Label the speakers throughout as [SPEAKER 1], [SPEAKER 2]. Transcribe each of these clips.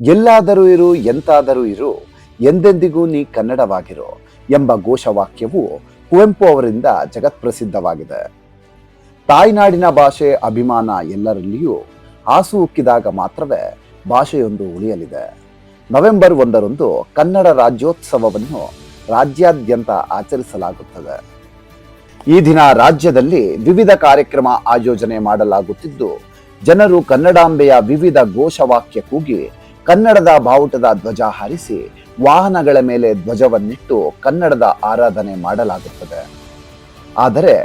[SPEAKER 1] ಎಲ್ಲಾದರೂ ಇರು, ಎಂತಾದರೂ ಇರು, ಎಂದೆಂದಿಗೂ ನೀ ಕನ್ನಡವಾಗಿರು ಎಂಬ ಘೋಷವಾಕ್ಯವು ಕುವೆಂಪು ಅವರಿಂದ ಜಗತ್ಪ್ರಸಿದ್ಧವಾಗಿದೆ. ತಾಯ್ನಾಡಿನ ಭಾಷೆ ಅಭಿಮಾನ ಎಲ್ಲರಲ್ಲಿಯೂ ಹಾಸು ಉಕ್ಕಿದಾಗ ಮಾತ್ರವೇ ಭಾಷೆಯೊಂದು ಉಳಿಯಲಿದೆ. ನವೆಂಬರ್ ಒಂದರಂದು ಕನ್ನಡ ರಾಜ್ಯೋತ್ಸವವನ್ನು ರಾಜ್ಯಾದ್ಯಂತ ಆಚರಿಸಲಾಗುತ್ತದೆ. ಈ ದಿನ ರಾಜ್ಯದಲ್ಲಿ ವಿವಿಧ ಕಾರ್ಯಕ್ರಮ ಆಯೋಜನೆ ಮಾಡಲಾಗುತ್ತಿದ್ದು, ಜನರು ಕನ್ನಡಾಂಬೆಯ ವಿವಿಧ ಘೋಷವಾಕ್ಯ ಕೂಗಿ ಕನ್ನಡದ ಬಾವುಟದ ಧ್ವಜ ಹಾರಿಸಿ ವಾಹನಗಳ ಮೇಲೆ ಧ್ವಜವನ್ನಿಟ್ಟು ಕನ್ನಡದ ಆರಾಧನೆ ಮಾಡಲಾಗುತ್ತದೆ. ಆದರೆ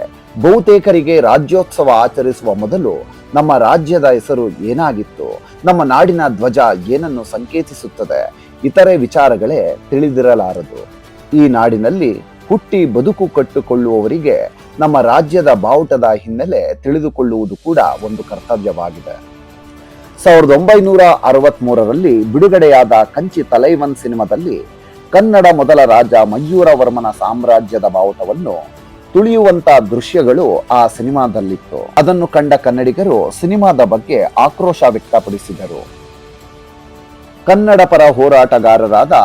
[SPEAKER 1] ಬಹುತೇಕರಿಗೆ ರಾಜ್ಯೋತ್ಸವ ಆಚರಿಸುವ ಮೊದಲು ನಮ್ಮ ರಾಜ್ಯದ ಹೆಸರು ಏನಾಗಿತ್ತು, ನಮ್ಮ ನಾಡಿನ ಧ್ವಜ ಏನನ್ನು ಸಂಕೇತಿಸುತ್ತದೆ ಇತರೆ ವಿಚಾರಗಳೇ ತಿಳಿದಿರಲಾರದು. ಈ ನಾಡಿನಲ್ಲಿ ಹುಟ್ಟಿ ಬದುಕು ಕಟ್ಟಿಕೊಳ್ಳುವವರಿಗೆ ನಮ್ಮ ರಾಜ್ಯದ ಬಾವುಟದ ಹಿನ್ನೆಲೆ ತಿಳಿದುಕೊಳ್ಳುವುದು ಕೂಡ ಒಂದು ಕರ್ತವ್ಯವಾಗಿದೆ. ಸಾವಿರದ ಒಂಬೈನೂರ ಅರವತ್ಮೂರರಲ್ಲಿ ಬಿಡುಗಡೆಯಾದ ಕಂಚಿ ತಲೈವನ್ ಸಿನಿಮಾದಲ್ಲಿ ಕನ್ನಡ ಮೊದಲ ರಾಜ ಮಯೂರವರ್ಮನ ಸಾಮ್ರಾಜ್ಯದ ಬಾವುಟವನ್ನು ತುಳಿಯುವಂತ ದೃಶ್ಯಗಳು ಆ ಸಿನಿಮಾದಲ್ಲಿತ್ತು. ಅದನ್ನು ಕಂಡ ಕನ್ನಡಿಗರು ಸಿನಿಮಾದ ಬಗ್ಗೆ ಆಕ್ರೋಶ ವ್ಯಕ್ತಪಡಿಸಿದರು. ಕನ್ನಡ ಪರ ಹೋರಾಟಗಾರರಾದ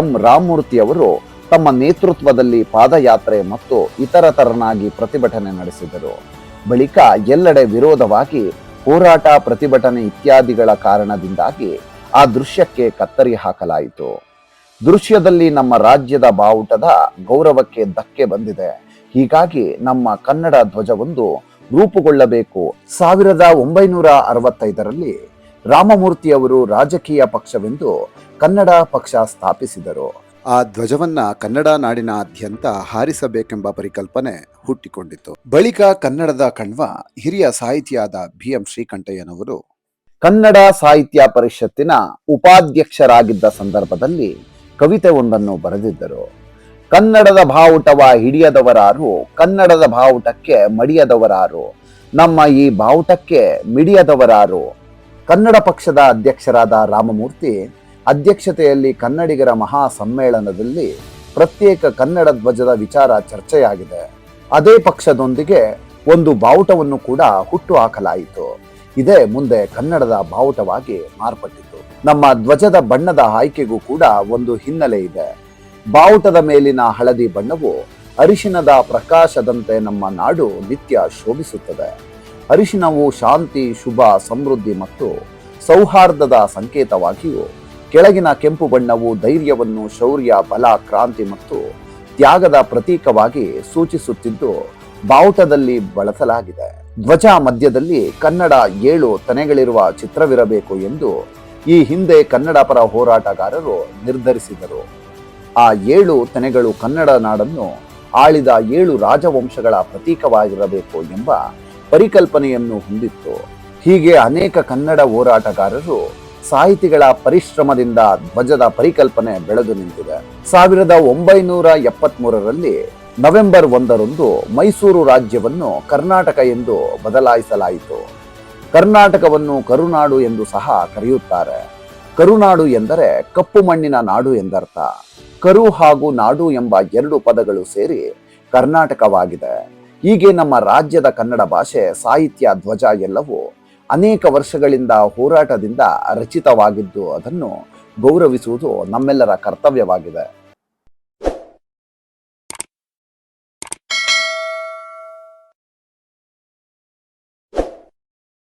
[SPEAKER 1] ಎಂ ರಾಮಮೂರ್ತಿ ಅವರು ತಮ್ಮ ನೇತೃತ್ವದಲ್ಲಿ ಪಾದಯಾತ್ರೆ ಮತ್ತು ಇತರ ತರನಾಗಿ ಪ್ರತಿಭಟನೆ ನಡೆಸಿದರು. ಬಳಿಕ ಎಲ್ಲೆಡೆ ವಿರೋಧವಾಗಿ ಹೋರಾಟ, ಪ್ರತಿಭಟನೆ ಇತ್ಯಾದಿಗಳ ಕಾರಣದಿಂದಾಗಿ ಆ ದೃಶ್ಯಕ್ಕೆ ಕತ್ತರಿ ಹಾಕಲಾಯಿತು. ದೃಶ್ಯದಲ್ಲಿ ನಮ್ಮ ರಾಜ್ಯದ ಬಾವುಟದ ಗೌರವಕ್ಕೆ ಧಕ್ಕೆ ಬಂದಿದೆ. ಹೀಗಾಗಿ ನಮ್ಮ ಕನ್ನಡ ಧ್ವಜವೊಂದು ರೂಪುಗೊಳ್ಳಬೇಕು. ಸಾವಿರದ ಒಂಬೈನೂರ ಅರವತ್ತೈದರಲ್ಲಿ ರಾಮಮೂರ್ತಿಯವರು ರಾಜಕೀಯ ಪಕ್ಷವೆಂದು ಕನ್ನಡ ಪಕ್ಷ ಸ್ಥಾಪಿಸಿದರು. ಆ ಧ್ವಜವನ್ನ ಕನ್ನಡ ನಾಡಿನಾದ್ಯಂತ ಹಾರಿಸಬೇಕೆಂಬ ಪರಿಕಲ್ಪನೆ ಹುಟ್ಟಿಕೊಂಡಿತು ಬಳಿಕ ಕನ್ನಡದ ಕಣ್ವ ಹಿರಿಯ ಸಾಹಿತಿಯಾದ ಬಿ ಎಂ ಶ್ರೀಕಂಠಯ್ಯನವರು ಕನ್ನಡ ಸಾಹಿತ್ಯ ಪರಿಷತ್ತಿನ ಉಪಾಧ್ಯಕ್ಷರಾಗಿದ್ದ ಸಂದರ್ಭದಲ್ಲಿ ಕವಿತೆ ಒಂದನ್ನು ಬರೆದಿದ್ದರು. ಕನ್ನಡದ ಬಾವುಟವ ಹಿಡಿಯದವರಾರು ಕನ್ನಡದ ಬಾವುಟಕ್ಕೆ ಮಡಿಯದವರಾರು, ನಮ್ಮ ಈ ಬಾವುಟಕ್ಕೆ ಮಿಡಿಯದವರಾರು ಕನ್ನಡ ಪಕ್ಷದ ಅಧ್ಯಕ್ಷರಾದ ರಾಮಮೂರ್ತಿ ಅಧ್ಯಕ್ಷತೆಯಲ್ಲಿ ಕನ್ನಡಿಗರ ಮಹಾ ಸಮ್ಮೇಳನದಲ್ಲಿ ಪ್ರತ್ಯೇಕ ಕನ್ನಡ ಧ್ವಜದ ವಿಚಾರ ಚರ್ಚೆಯಾಗಿದೆ. ಅದೇ ಪಕ್ಷದೊಂದಿಗೆ ಒಂದು ಬಾವುಟವನ್ನು ಕೂಡ ಹುಟ್ಟು ಹಾಕಲಾಯಿತು. ಇದೇ ಮುಂದೆ ಕನ್ನಡದ ಬಾವುಟವಾಗಿ ಮಾರ್ಪಟ್ಟಿತು. ನಮ್ಮ ಧ್ವಜದ ಬಣ್ಣದ ಆಯ್ಕೆಗೂ ಕೂಡ ಒಂದು ಹಿನ್ನೆಲೆ ಇದೆ. ಬಾವುಟದ ಮೇಲಿನ ಹಳದಿ ಬಣ್ಣವು ಅರಿಶಿನದ ಪ್ರಕಾಶದಂತೆ ನಮ್ಮ ನಾಡು ನಿತ್ಯ ಶೋಭಿಸುತ್ತದೆ. ಅರಿಶಿನವು ಶಾಂತಿ, ಶುಭ, ಸಮೃದ್ಧಿ ಮತ್ತು ಸೌಹಾರ್ದದ ಸಂಕೇತವಾಗಿಯೂ ಕೆಳಗಿನ ಕೆಂಪು ಬಣ್ಣವು ಧೈರ್ಯವನ್ನು, ಶೌರ್ಯ, ಬಲ, ಕ್ರಾಂತಿ ಮತ್ತು ತ್ಯಾಗದ ಪ್ರತೀಕವಾಗಿ ಸೂಚಿಸುತ್ತಿದ್ದು ಬಾವುಟದಲ್ಲಿ ಬಳಸಲಾಗಿದೆ. ಧ್ವಜ ಮಧ್ಯದಲ್ಲಿ ಕನ್ನಡ ಏಳು ತನೆಗಳಿರುವ ಚಿತ್ರವಿರಬೇಕು ಎಂದು ಈ ಹಿಂದೆ ಕನ್ನಡ ಪರ ಹೋರಾಟಗಾರರು ನಿರ್ಧರಿಸಿದರು. ಆ ಏಳು ತನೆಗಳು ಕನ್ನಡ ನಾಡನ್ನು ಆಳಿದ ಏಳು ರಾಜವಂಶಗಳ ಪ್ರತೀಕವಾಗಿರಬೇಕು ಎಂಬ ಪರಿಕಲ್ಪನೆಯನ್ನು ಹೊಂದಿತ್ತು. ಹೀಗೆ ಅನೇಕ ಕನ್ನಡ ಹೋರಾಟಗಾರರು ಸಾಹಿತಿಗಳ ಪರಿಶ್ರಮದಿಂದ ಧ್ವಜದ ಪರಿಕಲ್ಪನೆ ಬೆಳೆದು ನಿಂತಿದೆ. ಸಾವಿರದ ಒಂಬೈನೂರ ಎಪ್ಪತ್ಮೂರರಲ್ಲಿ ನವೆಂಬರ್ ಒಂದರಂದು ಮೈಸೂರು ರಾಜ್ಯವನ್ನು ಕರ್ನಾಟಕ ಎಂದು ಬದಲಾಯಿಸಲಾಯಿತು. ಕರ್ನಾಟಕವನ್ನು ಕರುನಾಡು ಎಂದು ಸಹ ಕರೆಯುತ್ತಾರೆ. ಕರುನಾಡು ಎಂದರೆ ಕಪ್ಪು ಮಣ್ಣಿನ ನಾಡು ಎಂದರ್ಥ. ಕರು ಹಾಗೂ ನಾಡು ಎಂಬ ಎರಡು ಪದಗಳು ಸೇರಿ ಕರ್ನಾಟಕವಾಗಿದೆ. ಹೀಗೆ ನಮ್ಮ ರಾಜ್ಯದ ಕನ್ನಡ ಭಾಷೆ ಸಾಹಿತ್ಯ ಧ್ವಜ ಎಲ್ಲವೂ ಅನೇಕ ವರ್ಷಗಳಿಂದ ಹೋರಾಟದಿಂದ ರಚಿತವಾಗಿದ್ದು ಅದನ್ನು ಗೌರವಿಸುವುದು ನಮ್ಮೆಲ್ಲರ ಕರ್ತವ್ಯವಾಗಿದೆ.